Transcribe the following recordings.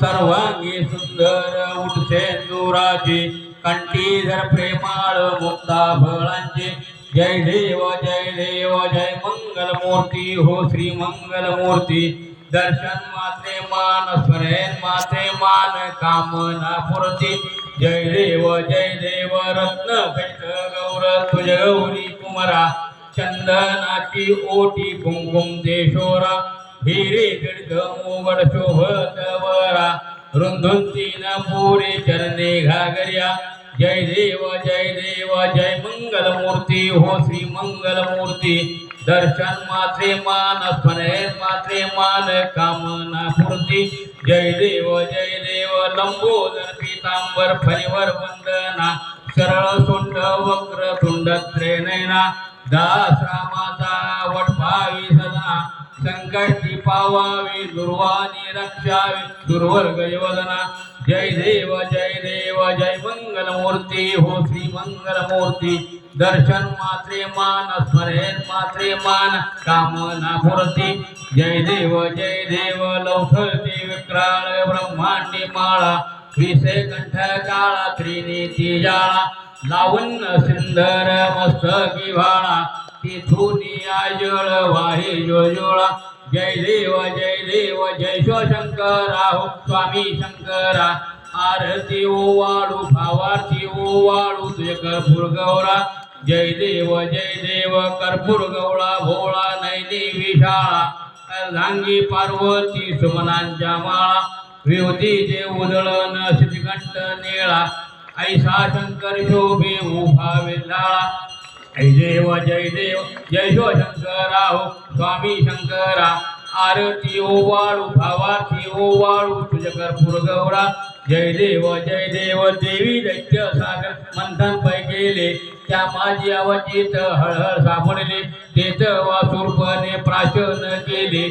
सर्वांगी सुंदर उठसे दुराची कंठीधर प्रेमाळ मुक्ता फळांचे. जय देव जय देव जय मंगल मूर्ती हो श्री मंगल मूर्ती दर्शन माते मान स्मरण माते मान कामना पुरती जय देव जय देव रत्न भेट गौर तुझ गौरी कुमरा. चंदनाची ओटी कुंकुम देशोरा. हिरे गडग मोगड शोभत वरा रुंधुंतीन पुरे चरणे घागर्या। जय देव जय देव, जय मंगल मूर्ती हो श्री मंगल मूर्ती दर्शन मात्रे मान, स्मरण मात्रे मान, कामना पूर्ती। जय देव जय देव, लंबोदर पीतांबर, फणीवर वंदना। सरळ सोंड वक्र तुंड त्रेनयना दास रामाचा वटभावी सदना संकटी पावावी दुर्वाणी रक्षावी दुर्वर्ग योजना. जय देव जय देव जय मंगल मूर्ती हो श्री मंगल मूर्ती दर्शन मात्रे मान स्मरण मात्रे मान कामना मूर्ती जय देव जय देव लौथरते विक्राळ ब्रह्मांडी माळा. विषय कंठ काळा त्रिनीती जाळा. लावण्य सिंधर मस्तकी भाळा तिथुनिया आजळ वाहे जोजोळा. जय देव जय देव जय शो शंकरा हो स्वामी शंकरा. आरती ओ वाळू भावार्थी ओवाळू तुझे कर्पूर गौरा. जय देव जय देव कर्पूर गौळा भोळा नैनी विशाळा. अर्धांगी पार्वती सुमनांच्या माळा. विभूतीचे उधळण श्रीकंठ निळा. ऐसा शंकर शोभे उभा वेल्हाळा. जय देव जय देव जय शो शंकरा हो स्वामी शंकरा आरती ओवाळू भावार्थी ओवाळू तुझ कर्पूर गौरा. जय देव जय देव देवी दैत्य सागर मंथन पै गेले त्या माझी अवचित हळहळ सापडले. तेच वासुरपणे प्राशन केले.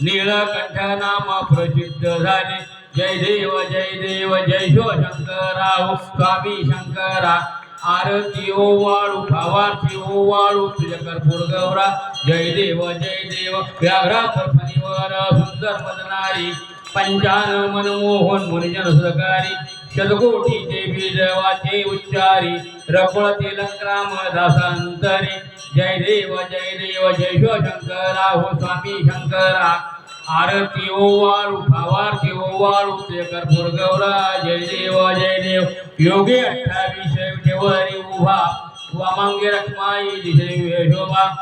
नीळकंठ नाम प्रसिद्ध झाले. जय देव जय देव जय शो शंकरा स्वामी शंकरा आरती ओ वाळू भावार्थी ओ वाळू तुझ कर्पूर गौरा जय देव जय देव व्याघ्रा फणीवर सुंदर मदनारी. पंचान मनमोहन मुनिजन सुधकारी. शतकोटी देवी देवाचे उच्चारी. रपळते तिलंग्राम दासांतरी. जय देव जय देव जय शिव शंकरा हो स्वामी शंकरा. आरती ओवाळू भावार्थी ओवाळू ते कर्पूर गौरा जय देव जय देव. योगे अठ्ठावीस देवरी उभा. वामांगे रखमाई दिशे शोभा.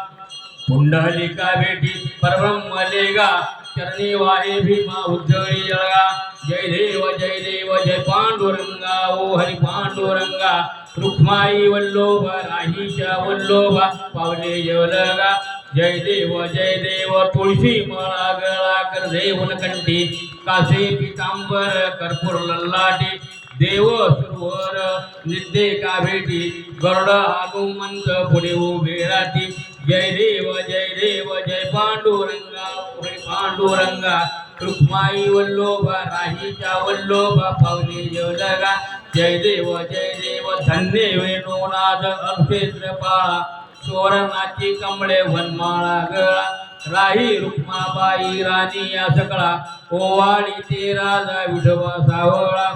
पुंडलिका भेटी परब्रह्म लेगा. चरणी वाहे भीमा उद्धरी जळगा. जय देव जय देव जय पांडुरंगा. ओ हरि पांडुरंगा. रुक्माई वल्लोभ राहीच्या वल्लोभा. पावले जेवलगा जय देव जय देव तुळशी मळा गळा कर देवन कंठी. कासे पितांबर कर्पूर लल्लाटी. देव सुरवर निद्दे का भेटी गरुड आगमंत पुढे उभे राहती. जय देव जय देव जय पांडुरंगा जय पांडुरंगा. रुक्माई वल्लोभा राहीच्या वल्लोभा पावले जेवलगा जय देव जय देव धन्य वेणुनाद अक्षेत्र पाळा. चोरणाची कमळे वनमाळा गळा. राही रुक्माबाई राणी या सकळा. ओवाळी ते राजा विठोबा सावळा.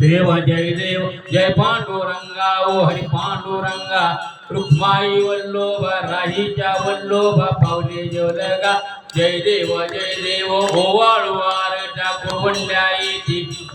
देव जय देव जय पांडुरंगा ओ हरी पांडुरंगा. रुक्माई वल्लोभ राहीच्या वल्लोभ पावले जेवलगा जय देव जय देव ओवाळू वारच्या कुरवंड्या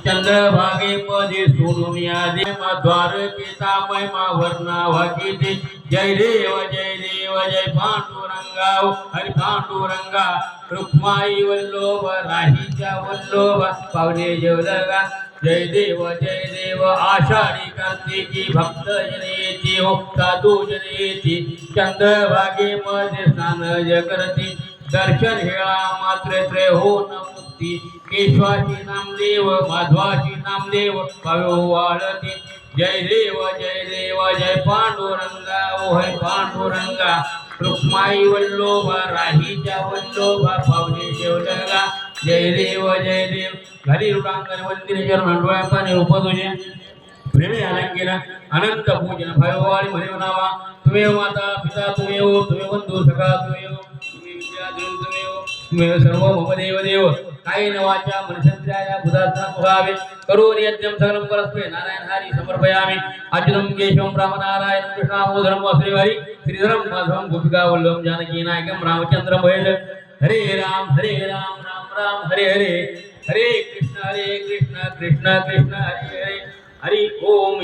चंद्रभागे पदे सोडून या द्वार द्वारकेता महिमा वर्णा वाकिती जय देव जय देव जय पांडुरंगा. हरि पांडुरंगा. रुक्माई वल्लोभ राहीच्या वल्लोभ. पावले जेवलगा जय देव जय देव. आषाढी कार्तिकी भक्त जनयेती साधू जनयेती चंद्रभागे मध्ये स्नान जगरती. दर्शन हेळा मात्र त्रे हो नमो मुक्ती केशवाची नामदेव माधवाची नामदेव पायो वाळती. जय देव जय देव जय पांडुरंगा ओ पांडुरंगा. रुक्माई वल्लोभा राहीच्या वल्लोभा पावले जेवलगा जय देव जय देव. घरी रुटांकर वंदिने चरण डोळ्यापाने रूप तुझे प्रेमे आलंगिरा अनंत पूजन भयवाळी म्हणे नावा. तुम्ही हो माता पिता तुम्ही हो, तुम्ही बंधू सखा तुम्ही हो. तुम्ही विद्या देव तुम्ही मे सर्व मम देव देव. कायेन वाचा मनसंत्र्याया बुधात्मा भावे करोन यज्ञं सकलं परस्मै नारायण हरी समर्पयामि। अच्युतं केशवं रामनारायणं कृष्णामोदरं वासुदेवहरि श्रीधरं माधवं गोपिका वल्लभं जानकी नायकं रामचन्द्रं भज हरे राम हरे राम राम राम हरे हरे। हरे कृष्ण हरे कृष्ण कृष्ण कृष्ण हरे हरे। हरि ओम।